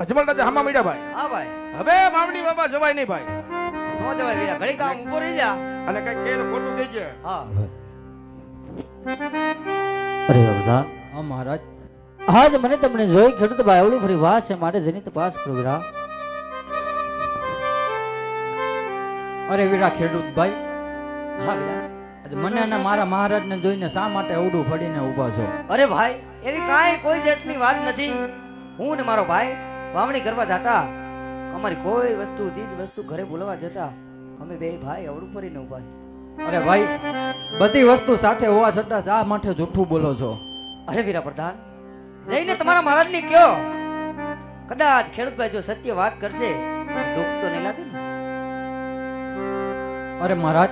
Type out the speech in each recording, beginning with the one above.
મીઠા ભાઈ? હા ભાઈ. હવે મામણી બાબા જવાય નહીં ભાઈ. નો જવાય વીરા ઘડી કામ ઊભો રહી જા. અને કઈ કે ખોટું થઈ જાય. હા. અરે બાબા હા મહારાજ. આજ મને તમને જોઈ ખેડૂત બાવળું ફરી વાસ છે મારે જેની તપાસ કરો વીરા. અરે વીરા ખેડૂતભાઈ હા વીરા. મને અને મારા મહારાજને જોઈને શા માટે અવડું ફડીને ઊભા છો? અરે ભાઈ એવી કાંઈ કોઈ જાતની વાત નથી. હું ને મારો ભાઈ વાવણી કરવા જતા. અમારી કોઈ વસ્તુ, ચીજ વસ્તુ ઘરે ભૂલવા જતા. અમે બે ભાઈ અવળું ફરીને ઊભા અરે ભાઈ, બધી વસ્તુ સાથે હોવા છતાં શા માટે જૂઠું બોલો છો? અરે વીરા પ્રધાન જઈને તમારા મહારાજને કયો કદાચ ખેડૂતભાઈ જો સત્ય વાત કરશે, દુઃખ તો નહીં લાગે ને. અરે મહારાજ,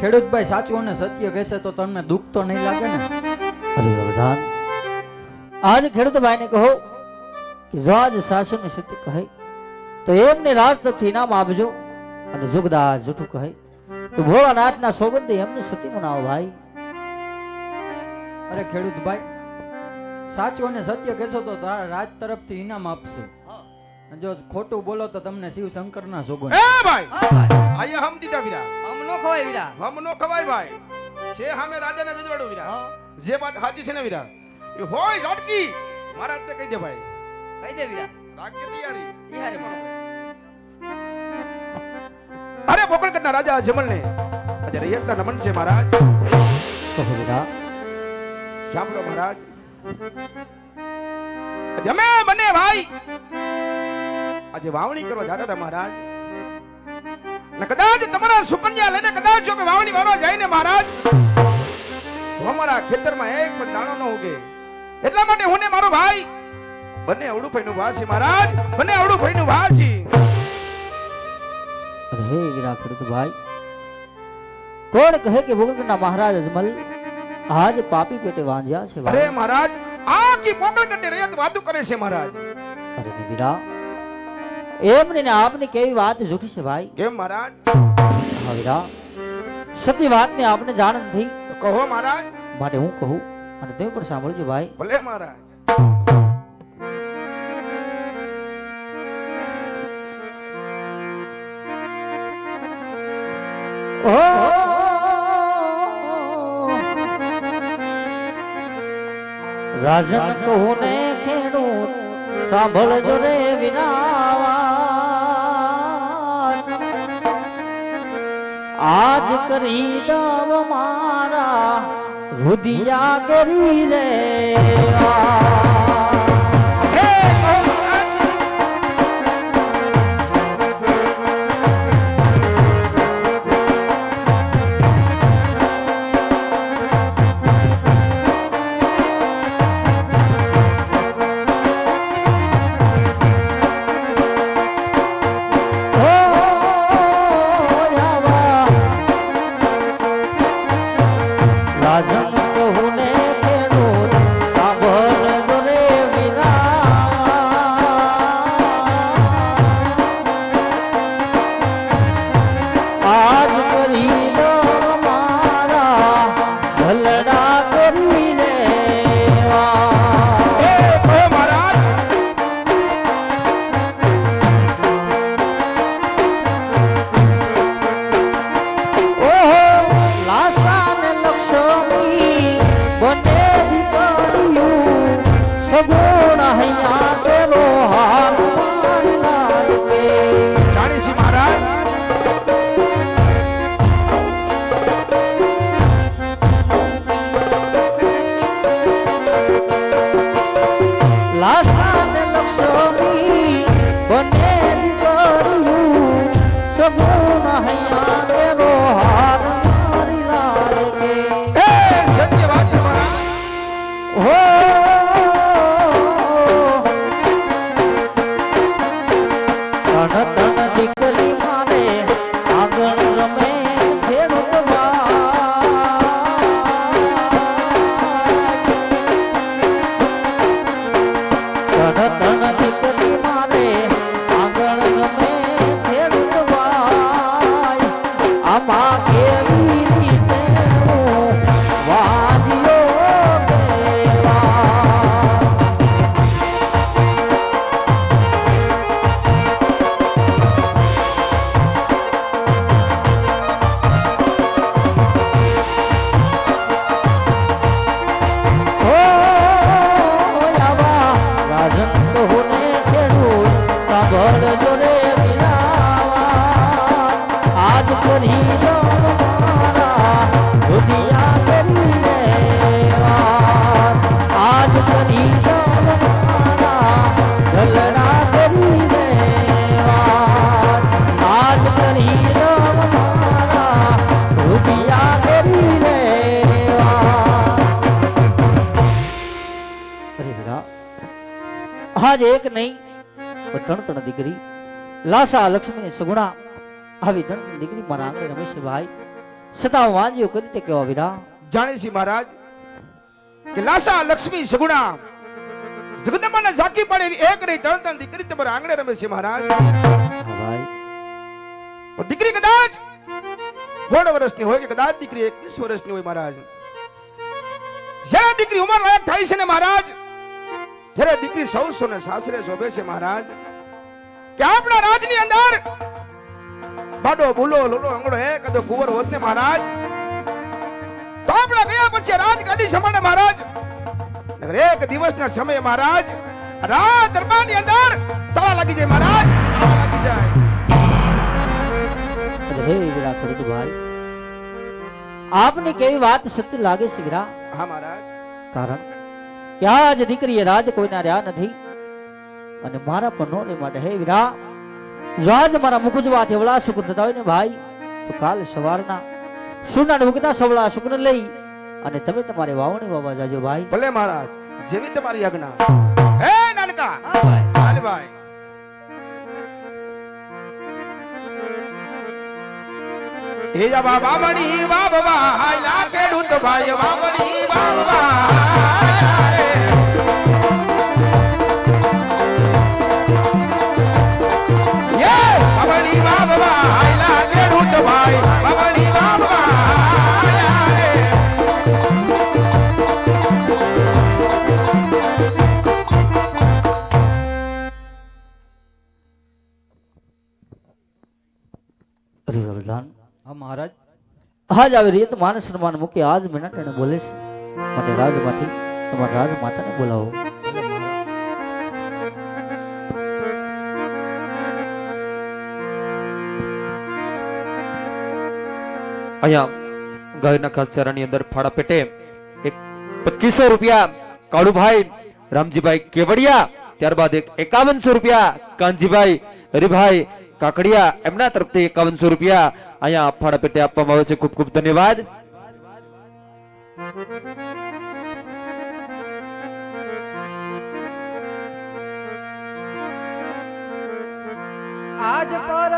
ખેડૂતભાઈ સાચું અને સત્ય કહેશે તો તમને દુઃખ તો નહીં લાગે ને? અરે પ્રધાન આજ ખેડૂત ભાઈને કહો કે જો આજ સાસુને સત્ય કહે. તો એમને રાજ તરફથી ઇનામ આપજો અને જુગદાસ જૂઠું કહે. તો ભોળાનાથના સોગંદે એમને સતી મનાવો ભાઈ. અરે ખેડૂતભાઈ સાચું અને સત્ય કહેશો તો તારા રાજ તરફથી ઇનામ આપશે. જો ખોટું બોલો તો તમને શિવ શંકરના સોગંદ. એ ભાઈ! આયા હમ દીધા વીરા. હમ નો ખવાય વીરા. હમ નો ખવાય ભાઈ. છે હામે રાજાને જજવાડો વીરા. જે વાત સાચી છે ને વીરા. એ હોય ઝટકી. મહારાજને કહી દે ભાઈ. કહી દે વીરા રાખજે તૈયારી. અરે રાજા જમલને આજે રૈયતના નમન છે મહારાજ સાંભળો મહારાજ જમે બને ભાઈ આજે વાવણી કરવા જાતા હતા મહારાજ ને કદાચ તમારા સુકન્યા લઈને કદાચ જો અમે વાવણી વાવવા જાય ને મહારાજ અમારા ખેતરમાં એક પણ દાણો ન ઉગે એટલા માટે હું ને મારો ભાઈ બંને અવળું ભાઈનું વાસ મહારાજ બંને અવળું ભાઈનું વાસ. હે વીરા ભાઈ કોણ કહે કે ભોગલના મહારાજ અજમલ આજ પાપી પેટે વાંજ્યા છે અરે મહારાજ આખી પોકળગઢની રૈયત વાતો કરે છે મહારાજ. અરે વિરા એમને ને આપની કેવી વાત જૂઠી છે ભાઈ? કેમ મહારાજ? હા સતી વાત વાતને આપને જાણ નથી કહો મહારાજ. માટે હું કહું અને તમે પણ સાંભળજો ભાઈ. ભલે મહારાજ. રાજન કહું ને ખેડૂત સાંભળજો રે વિનાવાન આજ કરી દવ મારા રુદિયા કરી રે. હે આજ એક નહીં પણ ત્રણ ત્રણ દીકરી. લાસા લક્ષ્મી સગુણા. આવી ત્રણ ત્રણ દીકરી મારા આંગણે રમેશભાઈ સદા વાંજ્યો કરી તે કેવા વીરા જાણીશી મહારાજ કે લાસા લક્ષ્મી સગુણા. જગદંબાને ઝાંકી પડે એક નહીં ત્રણ ત્રણ દીકરી તમારા આંગણે રમે છે મહારાજ. દીકરી કદાચ સોળ વર્ષની હોય કે કદાચ દીકરી એકવીસ વર્ષની હોય મહારાજ. જ્યારે દીકરી ઉંમર લાયક થાય છે ને મહારાજ જ્યારે દીકરી સૌસો ને સાસરે શોભે છે મહારાજ કે આપણા રાજની અંદર બાડો ભૂલો લોલો અંગડો હે કદો કુંવર હોત ને મહારાજ તો આપણા ગયા પછી રાજ ગાદી સમાડે મહારાજ. નકર એક દિવસના સમયે મહારાજ રાજ દરબારની અંદર તાળા લાગી જાય મહારાજ તાળા લાગી જાય. હે વિરા ભાઈ આપની કેવી વાત સત્ય લાગે છે વિરા? હા મહારાજ. કારણ કે જ દીકરીએ રાજ કોઈના રહ્યા નથી. અને મારા પણ નો માટે હે વીરા જો આજ મારા મુકુજવા થેવડા સુખ થતા હોય ને ભાઈ તો કાલ સવારના સુના ઉગતા સવળા સુખને લઈ અને તમે તમારી વાવણી વાવા જાજો ભાઈ. ભલે મહારાજ જેવી તમારી આજ્ઞા. હે નાનકા હા ભાઈ. હાલ ભાઈ. હે જા બા બામણી વા બાબા હાયલા ભાઈ વાવણી વા મહારાજ આજ આવી રીત માન સન્માન મૂકી આજ મિનટ એને બોલે છે. રાજમાંથી તમારા રાજમાતાને બોલાવો. અહીંયા ગાયના ખાસચારાની અંદર ફાળા પેટે એક પચીસો રૂપિયા કાળુભાઈ રામજીભાઈ કેવડિયા, ત્યારબાદ એક એકાવનસો રૂપિયા કાનજીભાઈ હરિભાઈ કાકડિયા એમના તરફથી એકાવનસો રૂપિયા અહીંયા ફાળા પેટે આપવામાં આવે છે. ખૂબ ખૂબ ધન્યવાદ. આજ પર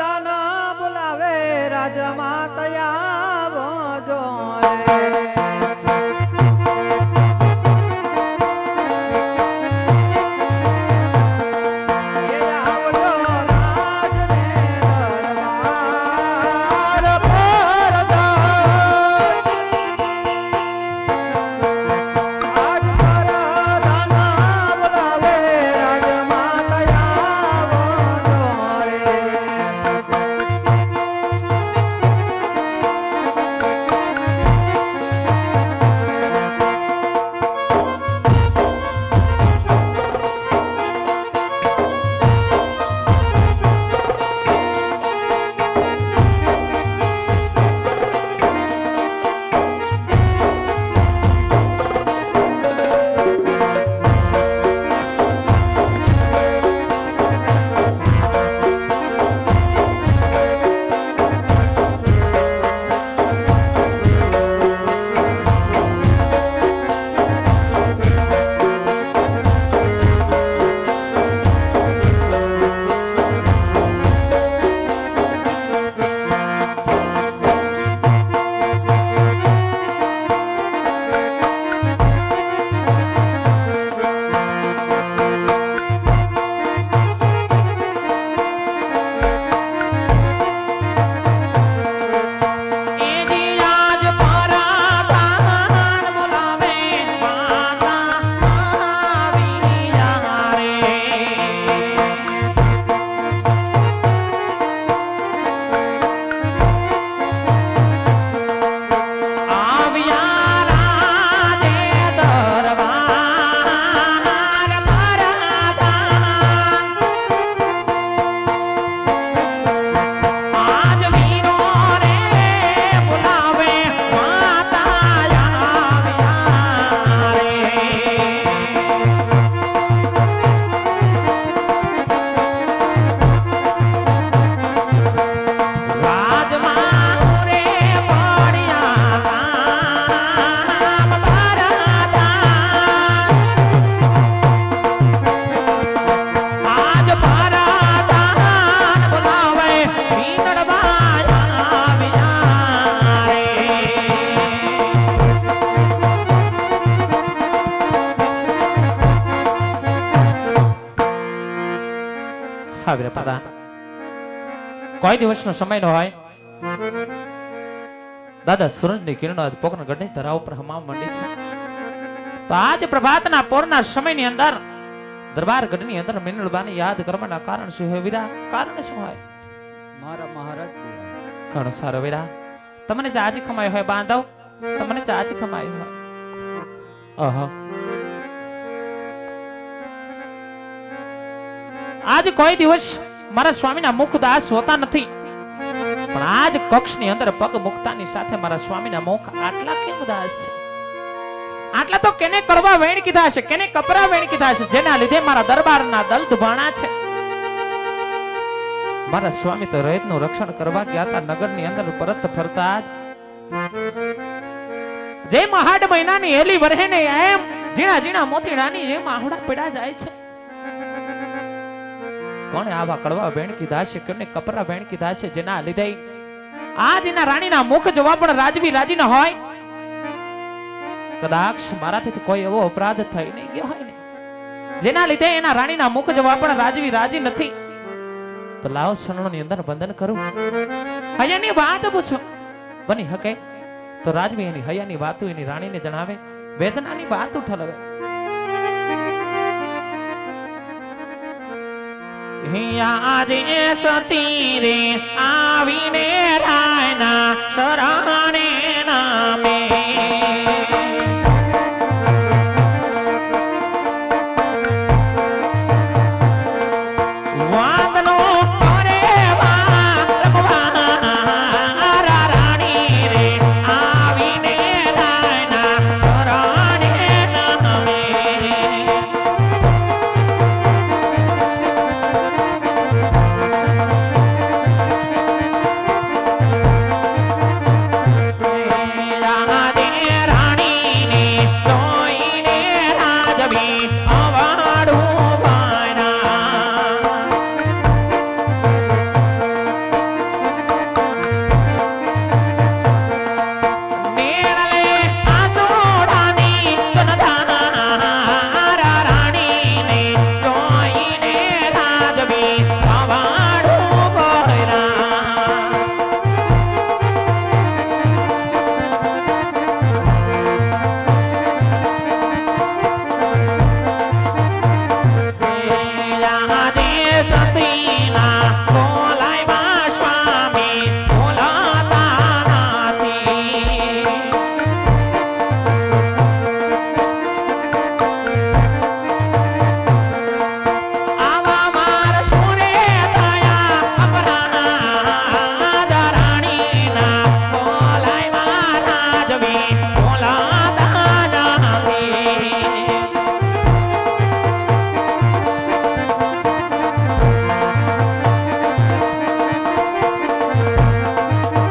દાના બોલાવે રાજમાં તયા કોઈ દિવસનો સમય નો હોય. દાદા સૂરજની કિરણો આજ પોકરણગઢની ધરા ઉપર હમામ માંડી છે. તો આજ પ્રભાતના પોરના સમયની અંદર દરબાર ગઢની અંદર મિનળબાને યાદ કરવાના કારણ શું હોય વિરા? કારણ શું હોય? મારા મહારાજ ઘણો સારો વિરા. તમને જે આજે ખમાયું હોય બાંધવ તમને જે આજે ખમાયું હોય. ઓહો આજ કોઈ દિવસ મારા સ્વામીના મુખ દાસ હોતા નથી. પણ આજ કક્ષની અંદર પગ મુકતાની સાથે મારા સ્વામીના મુખ આટલા કેમ દાસ છે? આટલા તો કેને કડવા વેણ કીધા છે, કેને કપરા વેણ કીધા છે, જેના લીધે મારા દરબારના દલ દુભાણા છે. મારા સ્વામી તો રયતનું રક્ષણ કરવા ગયા હતા, નગરની અંદર પરત ફરતા જેમ જે મહાડ મહિનાની હેલી વરહે ને એમ ઝીણા ઝીણા મોતીડાની જેમ આહુડા પડ્યા જાય છે. કોણે આવા કડવા વેણ કીધા છે કોને કપરા વેણ કીધા છે જેના લીધે આજ એના રાણીના મુખ જોવા પણ રાજવી રાજી ન હોય? કદાચ મારાથી કોઈ એવો અપરાધ થઈ નહીં ગયો હોય ને. જેના લીધે એના રાણીના મુખ જોવા પણ રાજવી રાજી નથી. તો લાવ શરણોની અંદર બંધન કરું. હૈયાની વાત પૂછો. બની હકે? તો રાજવી એની હૈયાની વાતો એની રાણીને જણાવે, વેદનાની વાત ઉઠાવે. આજે સતી રે આવીને રાયના શરણે નામે.